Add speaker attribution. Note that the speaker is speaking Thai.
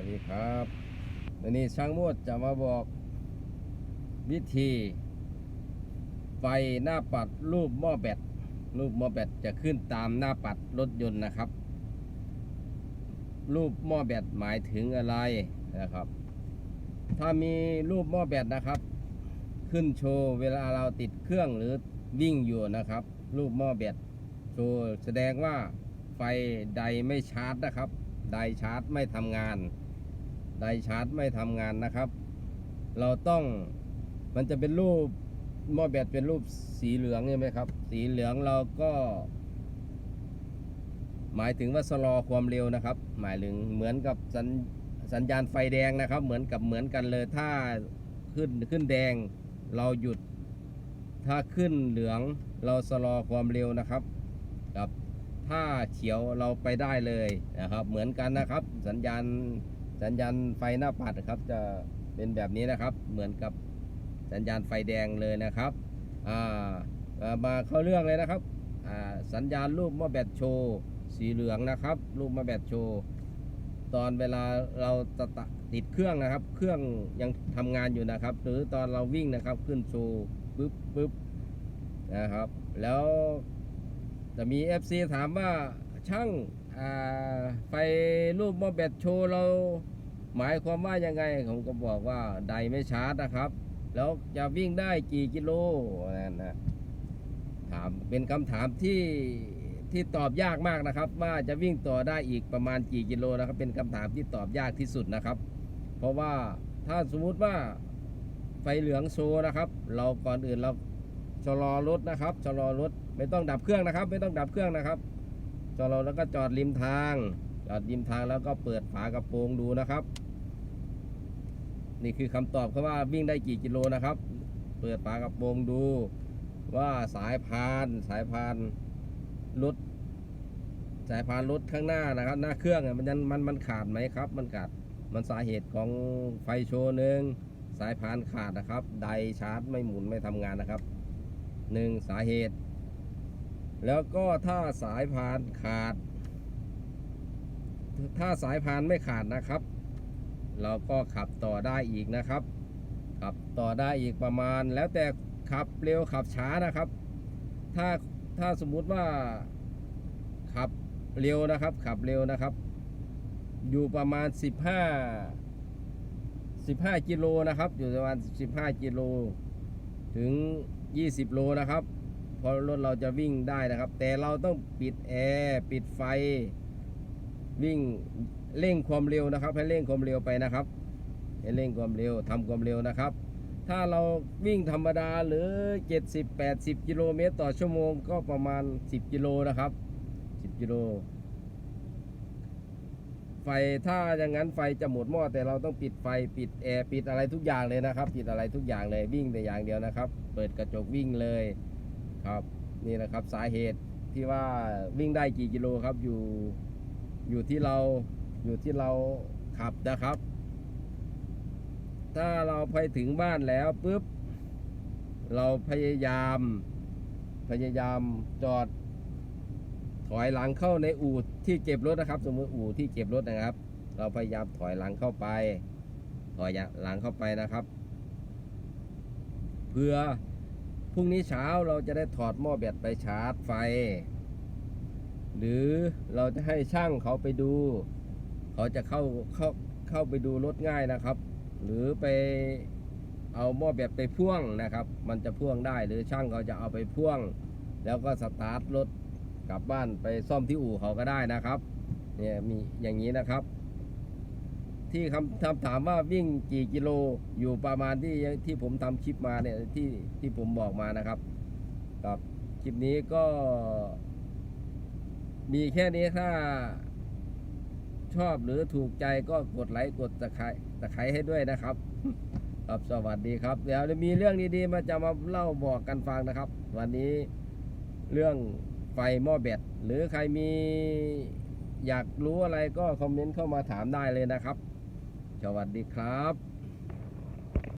Speaker 1: วัสดีครับวันนี้ช่างมวดจะมาบอกวิธีไฟหน้าปัดรูปหม้อแบตรูปหม้อแบตจะขึ้นตามหน้าปัดรถยนต์นะครับ รูปหม้อแบตหมายถึงอะไรนะครับ ถ้ามีรูปหม้อแบตนะครับ ขึ้นโชว์เวลาเราติดเครื่องหรือวิ่งอยู่นะครับ รูปหม้อแบตโชว์แสดงว่าไฟใดไม่ชาร์จนะครับไดชาร์จไม่ทำงาน ไดชาร์จไม่ทำงานนะครับ เราต้องมันจะเป็นรูปหม้อแบตเป็นรูปสีเหลืองใช่ไหมครับ สีเหลืองเราก็ หมายถึงว่าชะลอความเร็วนะครับ หมายถึงเหมือนกับสัญสัญญาณไฟแดงนะครับ เหมือนกับเหมือนกันเลย ถ้าขึ้นขึ้นแดง เราหยุด ถ้าขึ้นเหลืองเราชะลอความเร็วนะครับครับถ้าเขียวเราไปได้เลยนะครับ เหมือนกันนะครับ สัญญาณ สัญญาณไฟหน้าปัดครับจะเป็นแบบนี้นะครับ เหมือนกับสัญญาณไฟแดงเลยนะครับามาเข้าเรื่องเลยนะครับสัญญาณรูปมอแบตโชว์สีเหลืองนะครับ รูปมอแบตโชว์ตอนเวลาเราตะต,ติดเครื่องนะครับ เครื่องยังทำงานอยู่นะครับ หรือตอนเราวิ่งนะครับขึ้นโชว์ปึ๊บปึ๊บนะครับ แล้วจะมี FC ถามว่าช่าง ไฟรูปหม้อแบตโชว์เราหมายความว่ายังไงผมก็บอกว่าไดไม่ชาร์จนะครับ แล้วจะวิ่งได้กี่กิโลนั่นนะถามเป็นคำถามที่ที่ตอบยากมากนะครับ ว่าจะวิ่งต่อได้อีกประมาณกี่กิโลนะครับ เป็นคำถามที่ตอบยากที่สุดนะครับ เพราะว่าถ้าสมมุติว่าไฟเหลืองโชว์นะครับ เราก่อนอื่นเราชะลอรถนะครับชะลอรถไม่ต้องดับเครื่องนะครับ ไม่ต้องดับเครื่องนะครับ ชะลอแล้วก็จอดริมทาง จอดริมทางแล้วก็เปิดฝากระโปรงดูนะครับ นี่คือคำตอบเขาว่าวิ่งได้กี่กิโลนะครับ เปิดฝากระโปรงดู ว่าสายพานสายพานรถสายพานรถข้างหน้านะครับ หน้าเครื่องมันยังมันมันขาดไหมครับ มันขาดมันสาเหตุของไฟโชว์หนึ่งสายพานขาดนะครับ ไดชาร์จไม่หมุนไม่ทำงานนะครับหนึ่งสาเหตุ แล้วก็ถ้าสายพานขาด ถ้าสายพานไม่ขาดนะครับ เราก็ขับต่อได้อีกนะครับ ขับต่อได้อีกประมาณ แล้วแต่ขับเร็วขับช้านะครับ ถ้าถ้าสมมุติว่าขับเร็วนะครับ ขับเร็วนะครับ อยู่ประมาณ 15 15กิโลนะครับ อยู่ประมาณ 15กิโลถึง 20 โลนะครับ เพอรถเราจะวิ่งได้นะครับ แต่เราต้องปิดแอร์ปิดไฟ วิ่งเร่งความเร็วนะครับ ให้เร่งความเร็วไปนะครับ ให้เร่งความเร็วทำความเร็วนะครับ ถ้าเราวิ่งธรรมดาหรือ 70 80 กิโลเมตรต่อชั่วโมงก็ประมาณ 10 กิโลนะครับ 10 กิโลไฟถ้าอย่างนั้นไฟจะหมดหม้อแต่เราต้องปิดไฟปิดแอร์ปิดอะไรทุกอย่างเลยนะครับ ปิดอะไรทุกอย่างเลยวิ่งแต่อย่างเดียวนะครับ เปิดกระจกวิ่งเลย ครับนี่นะครับสาเหตุที่ว่าวิ่งได้กี่กิโลครับอยู่อยู่ที่เราอยู่ที่เราขับนะครับ ถ้าเราไปถึงบ้านแล้วปุ๊บเราพยายาม พยายามจอด ถอยหลังเข้าในอู่ที่เก็บรถนะครับ สมมติอู่ที่เก็บรถนะครับ เราพยายามถอยหลังเข้าไป ถอยหลังเข้าไปนะครับ เพื่อ พรุ่งนี้เช้าเราจะได้ถอดหม้อแบตไปชาร์จไฟ หรือเราจะให้ช่างเขาไปดู เขาจะเข้าเข้าเข้าไปดูรถง่ายนะครับ หรือไปเอาหม้อแบตไปพ่วงนะครับ มันจะพ่วงได้หรือช่างเขาจะเอาไปพ่วง แล้วก็สตาร์ทรถกลับบ้านไปซ่อมที่อู่เขาก็ได้นะครับ เนี่ยมีอย่างนี้นะครับ ที่คำคำถามว่าวิ่งกี่กิโลอยู่ประมาณที่ที่ผมทำคลิปมาเนี่ยที่ที่ผมบอกมานะครับกับคลิปนี้ก็ มีแค่นี้ถ้าชอบหรือถูกใจก็กดไลค์กดตะไคร้ตะไคร้ให้ด้วยนะครับครับสวัสดีครับ เดี๋ยวจะมีเรื่องดีๆมาจะมาเล่าบอกกันฟังนะครับ วันนี้เรื่องไฟหม้อแบตหรือใครมีอยากรู้อะไรก็คอมเมนต์เข้ามาถามได้เลยนะครับ สวัสดีครับ